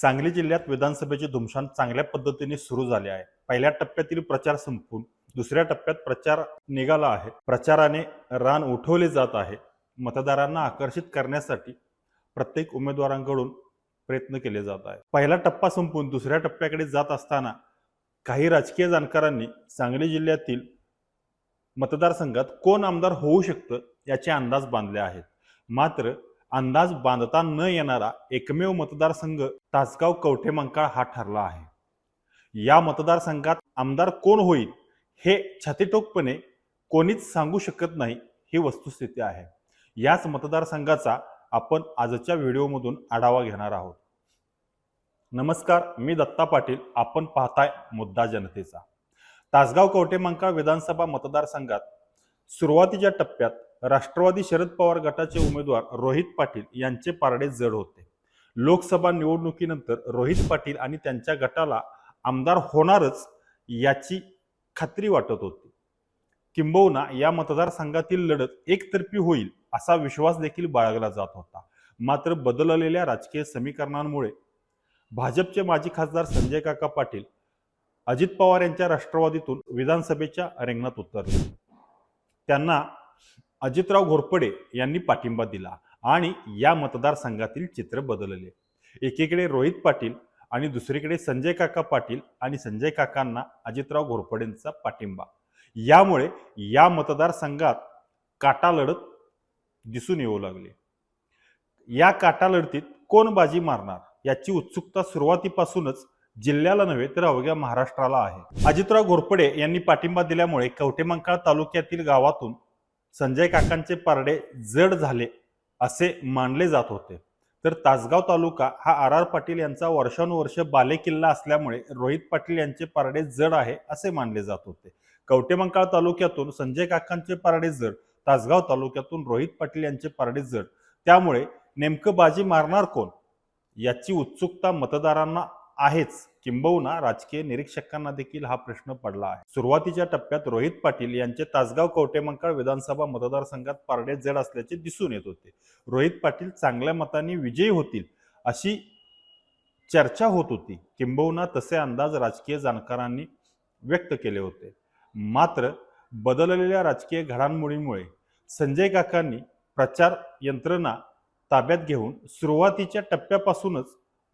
सांगली जिल्ह्यात विधानसभेची धुमशान चांगल्या पद्धतीने सुरू झाली आहे. पहिल्या टप्प्यातील प्रचार संपून दुसऱ्या टप्प्यात प्रचार निघाला आहे. प्रचाराने रान उठवले जात आहे. मतदारांना आकर्षित करण्यासाठी प्रत्येक उमेदवारांकडून प्रयत्न केले जात आहे पहिला टप्पा संपून दुसऱ्या टप्प्याकडे जात असताना काही राजकीय जाणकारांनी सांगली जिल्ह्यातील मतदारसंघात कोण आमदार होऊ शकतं याचे अंदाज बांधले आहेत. मात्र अंदाज बांधता न येणारा एकमेव मतदारसंघ तासगाव कवठेमंकाळ हा ठरला आहे. या मतदारसंघात आमदार कोण होईल हे छातीटोकपणे कोणीच सांगू शकत नाही ही वस्तुस्थिती आहे. याच मतदारसंघाचा आपण आजच्या व्हिडिओमधून आढावा घेणार आहोत. नमस्कार मी दत्ता पाटील. आपण पाहताय मुद्दा जनतेचा. तासगाव कवठेमंकाळ विधानसभा मतदारसंघात सुरुवातीच्या टप्प्यात राष्ट्रवादी शरद पवार गटाचे उमेदवार रोहित पाटील यांचे पारडे जड होते. लोकसभा निवडणुकीनंतर रोहित पाटील आणि त्यांच्या गटाला आमदार होणारच याची खात्री वाटत होती. किंबहुना या मतदारसंघातील लढत एकतर्फी होईल असा विश्वास देखील बाळगला जात होता. मात्र बदललेल्या राजकीय समीकरणांमुळे भाजपचे माजी खासदार संजय काका पाटील अजित पवार यांच्या राष्ट्रवादीतून विधानसभेच्या रिंगणात उतरले. त्यांना अजितराव घोरपडे यांनी पाठिंबा दिला आणि या मतदारसंघातील चित्र बदलले. एकीकडे रोहित पाटील आणि दुसरीकडे संजय काका पाटील आणि संजय काकांना अजितराव घोरपडेंचा पाठिंबा. यामुळे या मतदारसंघात काटा लढत दिसून येऊ लागली. या काटा लढतीत कोण बाजी मारणार याची उत्सुकता सुरुवातीपासूनच जिल्ह्याला नव्हे तर अवघ्या महाराष्ट्राला आहे. अजितराव घोरपडे यांनी पाठिंबा दिल्यामुळे कवठेमंकाळ तालुक्यातील गावातून संजय काकांचे पारडे जड झाले असे मानले जात होते. तर तासगाव तालुका हा आर आर पाटील यांचा वर्षानुवर्ष बालेकिल्ला असल्यामुळे रोहित पाटील यांचे पारडे जड आहे असे मानले जात होते. कवटेमंकाळ तालुक्यातून संजय काकांचे पारडे जड तासगाव तालुक्यातून रोहित पाटील यांचे पारडे जड. त्यामुळे नेमकं बाजी मारणार कोण? याची उत्सुकता मतदारांना आहेच. किंबहुना राजकीय निरीक्षकांना देखील हा प्रश्न पडला आहे. सुरुवातीच्या टप्प्यात रोहित पाटील यांचे तासगाव कवटेमंकाळ विधानसभा मतदारसंघात पारडे जड असल्याचे दिसून येत होते. रोहित पाटील चांगल्या मताने विजयी होतील अशी चर्चा होत होती. किंबहुना तसे अंदाज राजकीय जाणकारांनी व्यक्त केले होते. मात्र बदललेल्या राजकीय घडामोडीमुळे संजय काकांनी प्रचार यंत्रणा ताब्यात घेऊन सुरुवातीच्या टप्प्यापासूनच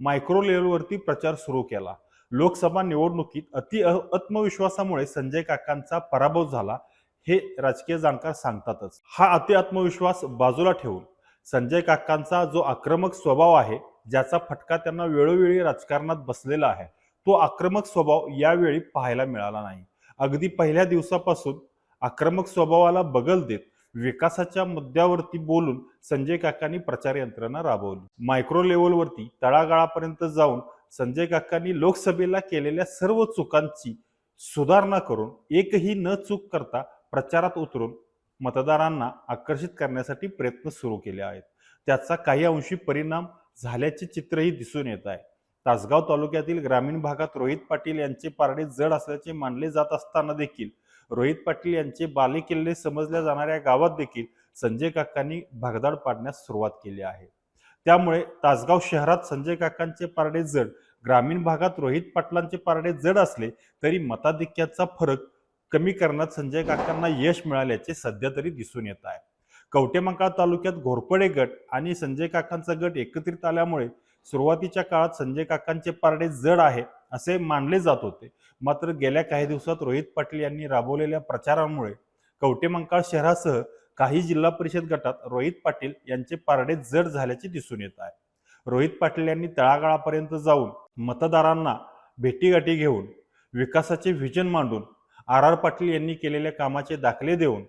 मायक्रो लेवलवरती प्रचार सुरू केला. लोकसभा निवडणुकीत अति आत्मविश्वासामुळे संजय काकांचा पराभव झाला हे राजकीय जाणकार सांगतातच. हा अति आत्मविश्वास बाजूला ठेवून संजय काकांचा जो आक्रमक स्वभाव आहे ज्याचा फटका त्यांना वेळोवेळी राजकारणात बसलेला आहे तो आक्रमक स्वभाव यावेळी पाहायला मिळाला नाही. अगदी पहिल्या दिवसापासून आक्रमक स्वभावाला बगल देत विकासाच्या मुद्द्यावरती बोलून संजय काकांनी प्रचार यंत्रणा राबवली. मायक्रो लेवलवरती तळागाळापर्यंत जाऊन संजय काकांनी लोकसभेला केलेल्या सर्व चुकांची सुधारणा करून एकही न चूक करता प्रचारात उतरून मतदारांना आकर्षित करण्यासाठी प्रयत्न सुरू केले आहेत. त्याचा काही अंशी परिणाम झाल्याचे चित्रही दिसून येत आहे. तासगाव तालुक्यातील ग्रामीण भागात रोहित पाटील यांचे पारडे जड असल्याचे मानले जात असताना देखील रोहित पाटील यांचे बालेकिल्ले समजल्या जाणाऱ्या गावात देखील संजय काकांनी भगदाड पाडण्यास सुरुवात केली आहे. त्यामुळे तासगाव शहरात संजय काकांचे पारडे जड ग्रामीण भागात रोहित पाटलांचे पारडे जड असले तरी मताधिक्याचा फरक कमी करण्यात संजय काकांना यश मिळाल्याचे सध्या तरी दिसून येत आहे. कवटेमंकाळ तालुक्यात घोरपडे गट आणि संजय काकांचा गट एकत्रित आल्यामुळे सुरुवातीच्या काळात संजय काकांचे पारडे जड आहे असे मानले जात होते. मात्र गेल्या काही दिवसात रोहित पाटील यांनी राबवलेल्या प्रचारामुळे कवटेमंकाळ शहरासह काही जिल्हा परिषद गटात रोहित पाटील यांचे पारडे जड झाल्याचे दिसून येत आहे. रोहित पाटील यांनी तळागाळापर्यंत जाऊन मतदारांना भेटीगाठी घेऊन विकासाचे व्हिजन मांडून आर आर पाटील यांनी केलेल्या कामाचे दाखले देऊन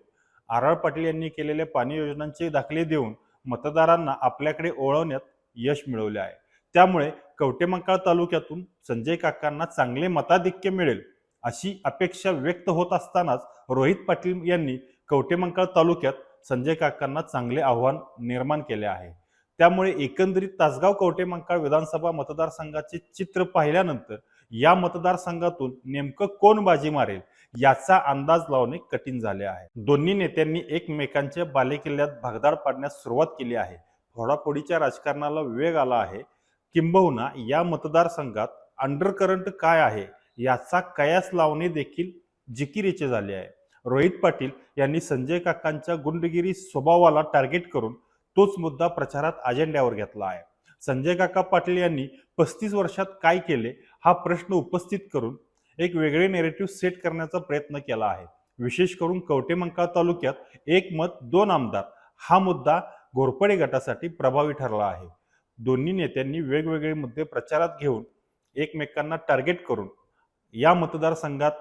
आर आर पाटील यांनी केलेल्या पाणी योजनांचे दाखले देऊन मतदारांना आपल्याकडे ओळवण्यात यश मिळवले आहे. त्यामुळे कवटेमंकाळ तालुक्यातून संजय काकांना चांगले मताधिक्य मिळेल अशी अपेक्षा व्यक्त होत असतानाच रोहित पाटील यांनी कवटेमंकाळ तालुक्यात संजय काकांना चांगले आव्हान निर्माण केले आहे. त्यामुळे एकंदरीत तासगाव कवटेमंकाळ विधानसभा मतदारसंघाचे चित्र पाहिल्यानंतर या मतदारसंघातून नेमकं कोण बाजी मारेल याचा अंदाज लावणे कठीण झाले आहे. दोन्ही नेत्यांनी एकमेकांच्या बालेकिल्ल्यात भगदाड पाडण्यास सुरुवात केली आहे. फोडाफोडीच्या राजकारणाला वेग आला आहे. किंबहुना या मतदारसंघात अंडरकरंट काय आहे याचा कयास लावणे देखील जिकिरीचे झाले आहे. रोहित पाटील यांनी संजय काकांच्या गुंडगिरी स्वभावाला टार्गेट करून तोच मुद्दा प्रचारात अजेंड्यावर घेतला आहे. संजय काका पाटील यांनी पस्तीस वर्षात काय केले हा प्रश्न उपस्थित करून एक वेगळे नेरेटिव्ह सेट करण्याचा प्रयत्न केला आहे. विशेष करून कवटेमंकाळ तालुक्यात एक मत दोन आमदार हा मुद्दा घोरपडे गटासाठी प्रभावी ठरला आहे. दोन्ही नेत्यांनी वेगवेगळे मुद्दे प्रचारात घेऊन एकमेकांना टार्गेट करून या मतदारसंघात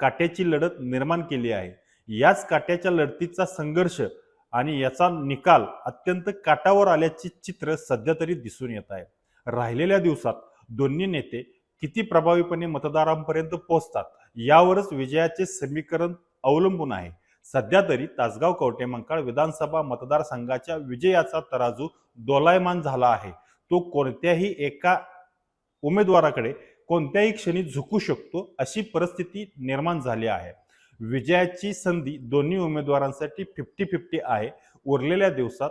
काट्याची लढत निर्माण केली आहे. याच काट्याच्या लढतीचा संघर्ष आणि याचा निकाल अत्यंत काटावर आल्याचे चित्र सध्या तरी दिसून येत आहे. राहिलेल्या दिवसात दोन्ही नेते किती प्रभावीपणे मतदारांपर्यंत पोहोचतात यावरच विजयाचे समीकरण अवलंबून आहे. सध्या तरी तासगाव कवटेमंकाळ विधानसभा मतदारसंघाच्या विजयाचा तराजू दोलायमान झाला आहे. तो कोणत्याही एका उमेदवाराकडे कोणत्याही क्षणी झुकू शकतो अशी परिस्थिती निर्माण झाली आहे. विजयाची संधी दोन्ही उमेदवारांसाठी फिफ्टी फिफ्टी आहे. उरलेल्या दिवसात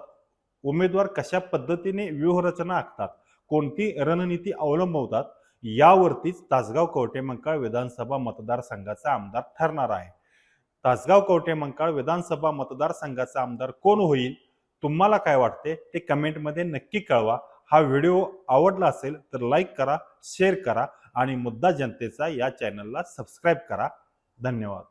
उमेदवार कशा पद्धतीने व्यूहरचना आखतात कोणती रणनीती अवलंबवतात यावरतीच तासगाव कवटेमंकाळ विधानसभा मतदारसंघाचा आमदार ठरणार आहे. तासगाव कवटेमंकाळ विधानसभा मतदारसंघाचा आमदार कोण होईल तुम्हाला काय वाटते? ते कमेंटमध्ये नक्की कळवा. हा व्हिडिओ आवडला असेल तर लाईक करा शेअर करा आणि मुद्दा जनतेचा या चॅनलला सबस्क्राईब करा. धन्यवाद.